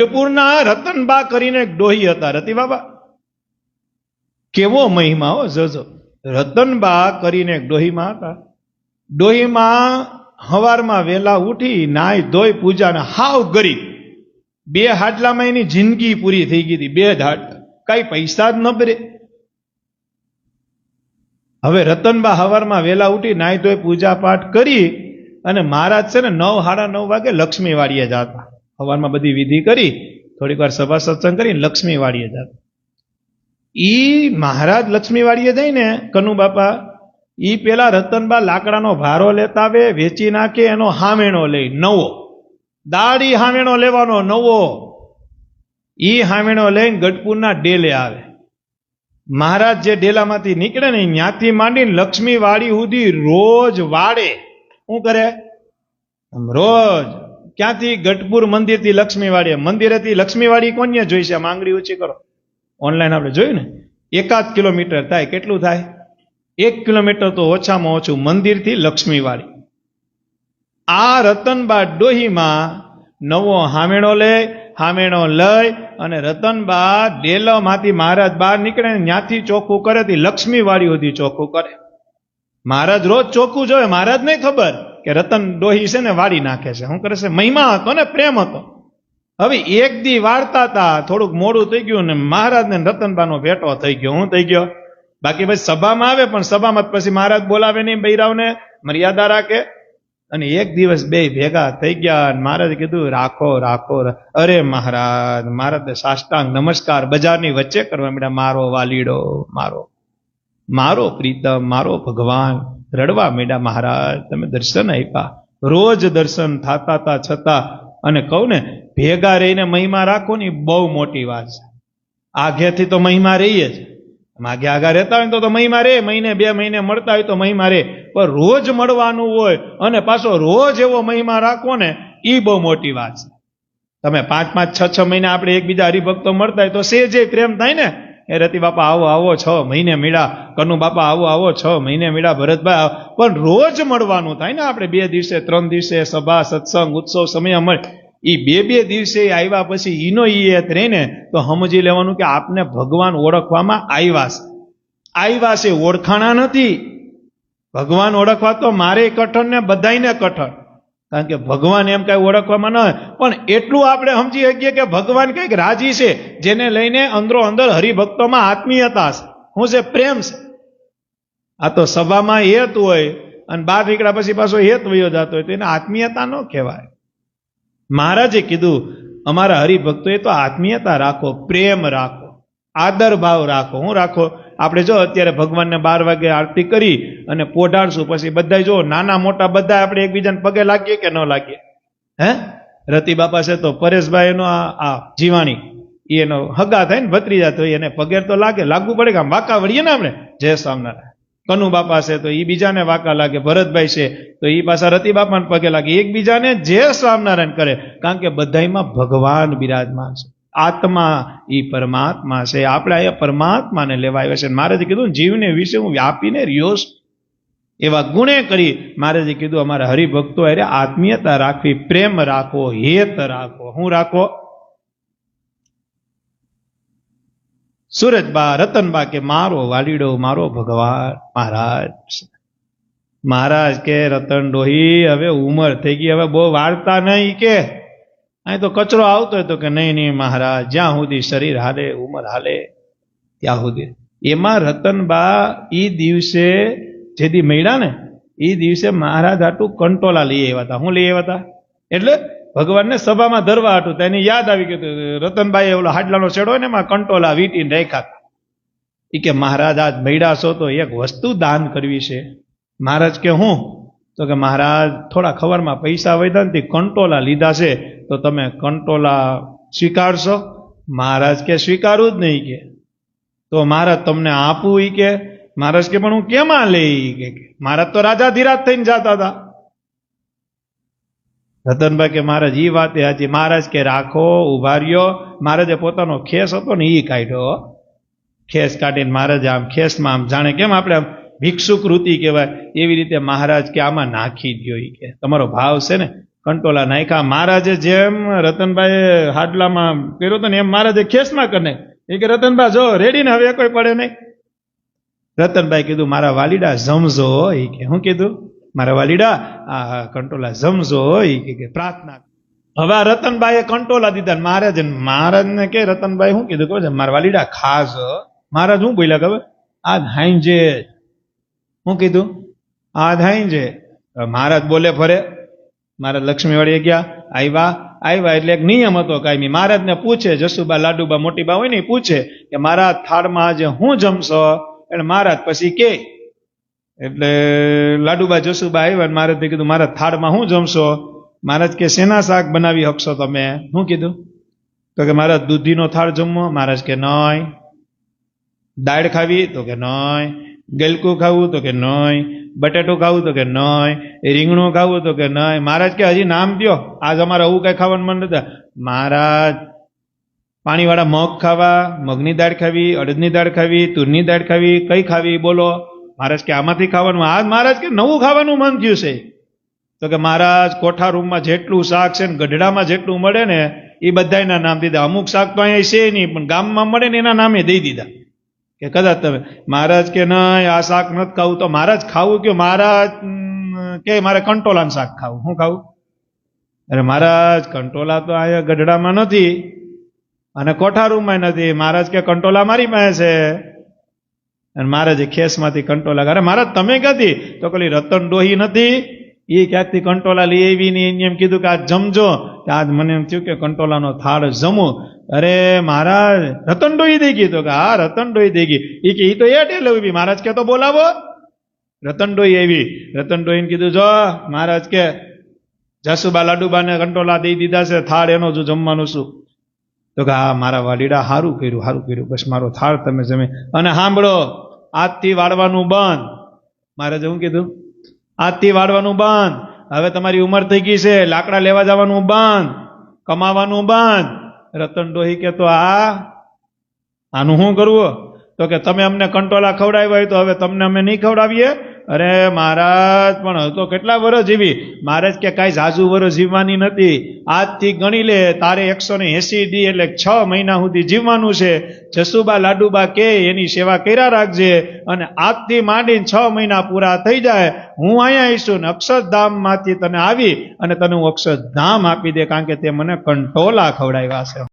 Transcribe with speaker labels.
Speaker 1: ગઢપુરના રતનબા કરીને ડોહી હતા. રતિ બાબા, કેવો મહિમા હો, જજો. રતનબા કરીને ડોહીમાં હતા. ડોહીમાં હવારમાં વેલા ઉઠી નાય ધોઈ પૂજા ને હાવ ગરીબ. બે હાડલામાં એની જિંદગી પૂરી થઈ ગઈ હતી, બે હાડ. કઈ પૈસા જ ન ભરે. હવે રતનબા હવારમાં વેલા ઉઠી નાય ધોઈ પૂજા પાઠ કરી અને મહારાજ છે ને નવ, સાડા નવ વાગે લક્ષ્મી વાડીએ જતા. હવારમાં બધી વિધિ કરી, થોડીક વાર સભા સત્સંગ કરી લક્ષ્મી જાત એ મહારાજ લક્ષ્મી વાડીએ જઈને કનુ બાપા એ પેલા રતનબા લાકડાનો ભારો લેતા આવે, વેચી નાખે, એનો હામેણો લઈ, નવો. દાડી હામેણો લેવાનો, નવો. એ હામેણો લઈને ગઢપુરના ડેલે આવે. મહારાજ જે ડેલામાંથી નીકળે ને ત્યાંથી માંડીને લક્ષ્મી વાડી સુધી રોજ વાડે. શું કરે? રોજ ક્યાંથી ગઢપુર મંદિરથી લક્ષ્મીવાડી મંદિરેથી લક્ષ્મીવાડી કોને જોઈ છે? માંગડી ઊંચી કરો. ઓનલાઈન આપણે જોયું ને? એકાદ કિલોમીટર થાય, કેટલું થાય? એક કિલોમીટર તો ઓછામાં ઓછું મંદિરથી લક્ષ્મીવાડી. આ રતનબા ડોહીમાં નવો હામેણો લે, હામેણો લઈ અને રતનબા ડેલમાંથી મહારાજ બહાર નીકળે ત્યાંથી ચોખ્ખું કરે, તે લક્ષ્મીવાડી સુધી ચોખ્ખું કરે. મહારાજ રોજ ચોખ્ખું જોવે મહારાજ નહીં ખબર? કે રતન ડોહી છે ને વાડી નાખે છે. શું કરે છે, મહિમા હતો ને પ્રેમ હતો. હવે એક દી વાર્તા હતા થોડુંક મોડું થઈ ગયું ને મહારાજ ને રતનબાનો ભેટો થઈ ગયો. હું થઈ ગયો. બાકી પછી સભામાં આવે, પણ સભામાં પછી મહારાજ બોલાવે નહીં બૈરાવને, મર્યાદા રાખે. અને એક દિવસ બે ભેગા થઈ ગયા અને મહારાજે કીધું, રાખો રાખો અરે મહારાજ મહારાજ સાષ્ટાંગ નમસ્કાર બજારની વચ્ચે કરવા માંડ્યા. મારો વાલીડો, મારો મારો પ્રીતમ, મારો ભગવાન. રડવા મેડા મહારાજ, તમે દર્શન આપ્યા. રોજ દર્શન થતા તા છતાં અને કહું ને, ભેગા રહીને મહિમા રાખો ને બહુ મોટી વાત છે. આગેથી તો મહિમા રહીએ જ. માગે આગા રહેતા હોય તો તો મહિમા રે, મહિને બે મહિને મળતા હોય તો મહિમા રે. પણ રોજ મળવાનું હોય અને પાછો રોજ એવો મહિમા રાખો ને એ બહુ મોટી વાત છે. તમે પાંચ પાંચ, છ છ મહિને આપણે એકબીજા હરિભક્તો મળતા હોય તો સે જે પ્રેમ થાય ને એ રતિ બાપા આવો આવો છ મહિને મળ્યા કનુ બાપા આવો આવો છ મહિને મળ્યા ભરતભાઈ. પણ રોજ મળવાનું થાય ને આપણે બે દિવસે, ત્રણ દિવસે સભા, સત્સંગ, ઉત્સવ, સમય મળે એ બે બે દિવસે આવ્યા પછી ઈનો ઈ રહીને રહે તો સમજી લેવાનું કે આપને ભગવાન ઓળખવામાં આવ્યા છે. આવ્યા છે, ઓળખાણા નથી. ભગવાન ઓળખવા તો મારે કઠણ ને બધાયને કઠણ. કારણ કે ભગવાન એમ કઈ ઓળખવામાં ન હોય. પણ એટલું આપણે સમજી શકીએ કે ભગવાન કંઈક રાજી છે, જેને લઈને અંદરો અંદર હરિભક્તોમાં આત્મીયતા છે. શું છે પ્રેમ છે. આ તો સભામાં હેત હોય અને બહાર નીકળ્યા પછી પાછો હેત વયો જતો હોય તો એને આત્મીયતા ન કહેવાય. મહારાજે કીધું, અમારા હરિભક્તોએ તો આત્મીયતા રાખો, પ્રેમ રાખો આદર ભાવ રાખો. હું રાખો? આપણે જો અત્યારે ભગવાનને બાર વાગે આરતી કરી અને પોઢાડશું પછી બધા જો નાના મોટા બધા આપણે એકબીજાને પગે લાગીએ કે ન લાગીએ? હે? રતિ બાપા છે તો પરેશભાઈ એનો આ જીવાણી એ એનો હગા થાય ને ભત્રીજા તો એને પગે તો લાગે, લાગવું પડે કે આમ વાંકા વળીએ ને આપણે? જય સ્વામિનારાયણ. કનુ બાપા છે તો એ બીજાને વાંકા લાગે, ભરતભાઈ છે તો એ પાછા રતિ બાપાને પગે લાગે. એકબીજાને જય સ્વામિનારાયણ કરે, કારણ કે બધાયમાં ભગવાન બિરાજમાન છે. આત્મા એ પરમાત્મા છે. આપણે અહીંયા પરમાત્માને લેવા આવ્યા છે. મહારાજે કીધું જીવને વિશે હું વ્યાપીને રહ્યો એવા ગુણે કરી મહારાજે કીધું, અમારા હરિભક્તો અરે આત્મીયતા રાખવી, પ્રેમ રાખો, હેત રાખો. હું રાખો? સુરજબા, રતનબા કે, મારો વાલીડો, મારો ભગવાન, મહારાજ. મહારાજ કે, રતન ડોહી, હવે ઉંમર થઈ ગઈ, હવે બહુ વાર્તા નહીં કે. અહીં તો કચરો આવતો હોય તો કે નહીં નહીં મહારાજ, જ્યાં સુધી શરીર હાલે, ઉંમર હાલે, ત્યાં સુધી. એમાં રતનબા એ દિવસે જેથી મળ્યા ને એ દિવસે મહારાજ હાટું કંટોલા લઈ આવ્યા હતા. હું લઈ આવ્યા હતા? એટલે ભગવાનને સભામાં ધરવા હતું. તો એને યાદ આવી ગયું હતું. રતનભાઈ ઓલો હાડલાનો છેડો ને, એમાં કંટોલા વીટીને રાખ્યા હતા. એ કે મહારાજ આજ મળ્યા છો તો એક વસ્તુ દાન કરવી છે. મહારાજ કે હું? તો કે મહારાજ થોડા ખબરમાં પૈસા વધ્યા ને કંટોલા લીધા છે. તો તમે કંટોલા સ્વીકારશો? મહારાજ કે સ્વીકારવું જ નહીં કે. તો મહારાજ તમને આપું એ કે, મહારાજ કે, પણ હું કેમાં લઈ કે મહારાજ તો રાજા ધીરાજ થઈને જતા હતા. રતનભાઈ કે, મહારાજ એ વાત એ હતી મહારાજ કે, રાખો ઊભા રહ્યો. મહારાજે પોતાનો ખેસ હતો ને એ કાઢ્યો ખેસ કાઢીને મહારાજ આમ ખેસમાં આમ જાણે કેમ આપણે આમ ભિક્ષુક વૃત્તિ કહેવાય, એવી રીતે મહારાજ કે, આમાં નાખી એ કે. તમારો ભાવ છે ને? કંટોલા નાખ્યા. મહારાજે જેમ રતનભાઈ હાડલામાં કર્યો હતો ને એમ મહારાજે ખેસમાં કરીને એ કે રતનભાઈ જો રેડી ને હવે કોઈ પડે નહીં. રતનભાઈ કીધું, મારા વાલીડા જમજો. એ કે શું કીધું? મારા વાલીડા, આ કંટોલા જમજો. એ કે પ્રાર્થના હવે આ રતનભાઈએ કંટોલા દીધા મહારાજે મહારાજને કે, રતનભાઈ શું કીધું કહો છે? મારા વાલીડા ખાસ મહારાજ શું બોલ્યા, ખબર? આ હાઈજે શું કીધું આ હાઈજે મહારાજ બોલે ફરે. મહારાજ લક્ષ્મીવાડીએ ગયા આવ્યા આવ્યા એટલે એક નિયમ હતો કાયમી મહારાજને પૂછે, જસુબા લાડુબા મોટીબા હોય ને પૂછે કે મારા થાળમાં આજે હું જમશો? એટલે મહારાજ પછી કે, એટલે લાડુબા જસુબા આવ્યા મહારાજે કીધું, મારા થાળમાં હું જમશો? મહારાજ કે, શેના શાક બનાવી શકશો તમે? શું કીધું, તો કે મારા દૂધીનો થાળ જમવો. મહારાજ કે, નય. દાળ ખાવી તો કે, નય. ગલકું ખાવું તો કે, નય. બટેટું ખાવું તો કે નય રીંગણું ખાવું તો કે નય મહારાજ કે, હજી નામ દ્યો. આજ અમારે આવું કઈ ખાવાનું મન નતા મહારાજ, પાણીવાળા મગ ખાવા, મગની દાળ ખાવી, અડદની દાળ ખાવી, તુરની દાળ ખાવી, કઈ ખાવી બોલો. મહારાજ કે, આમાંથી ખાવાનું. આજ મહારાજ કે, નવું ખાવાનું મન થયું છે. તો કે, મહારાજ, કોઠા રૂમમાં જેટલું શાક છે ને ગઢડામાં જેટલું મળે ને, એ બધાના નામ દીધા. અમુક શાક તો અહીંયા છે નહીં, પણ ગામમાં મળે ને એના નામે દઈ દીધા. કે કદાચ તમે, મહારાજ કે નહીં, આ શાક નથી ખાવું. તો મહારાજ ખાવું કે મહારાજ કે મારે કંટોલાનું શાક ખાવું. શું ખાવું? અરે મહારાજ, કંટોલા તો અહીંયા ગઢડામાં નથી અને કોઠારૂમાં નથી. મહારાજ કે, કંટોલા મારી પાસે છે. અને મહારાજે ખેસમાંથી કંટોલા અરે મહારાજ, તમે ક્યાંથી? તો પેલી રતન ડોહી નથી. એ ક્યાંકથી કંટોલા લઈ આવી ને એને એમ કીધું કે, આજ જમજો. કે આજ મને એમ થયું કે, કંટોલાનો થાળ જમું. અરે મહારાજ, રતન ડોઈ દેગી તો કે, હા, રતન ડોઈ દેગી એ કે એ તો એ ટેલ ઊભી. મહારાજ કે તો બોલાવો. રતન ડોઈ આવી. રતન ડોઈને કીધું, જો, મહારાજ કે, જસુબા લાડુબાને કંટોલા દઈ દીધા છે, થાળ એનો જો જમવાનું શું તો કે, હા, મારા વાલીડા સારું કર્યું સારું કર્યું. બસ મારો થાળ તમે જમે. અને સાંભળો, આજથી વાળવાનું બંધ. મહારાજે હું કીધું? આજથી વાળવાનું બંધ. હવે તમારી ઉંમર થઈ ગઈ છે. લાકડા લેવા જવાનું બંધ. કમાવાનું બંધ. રતન ડોહી કે તો આ, આનું શું કરવું તો કે, તમે અમને કંટોલા ખવડાવ્યા હોય તો હવે તમને અમે નહીં ખવડાવીએ. અરે મહારાજ, પણ તો કેટલા વર્ષ જીવી? મહારાજ કે કાંઈ ઝાઝુ વર્ષ જીવવાની નથી. આજથી ગણી લે, તારે એકસો ને એસી દી એટલે છ મહિના સુધી જીવવાનું છે. જસુબા લાડુબા કે, એની સેવા કર્યા રાખજે. અને આજથી માંડીને છ મહિના પૂરા થઈ જાય. હું અહીંયા આવીશું ને અક્ષરધામમાંથી તને આવી અને તને હું અક્ષરધામ આપી દે, કારણ કે તે મને કંટોલા ખવડાવ્યા છે.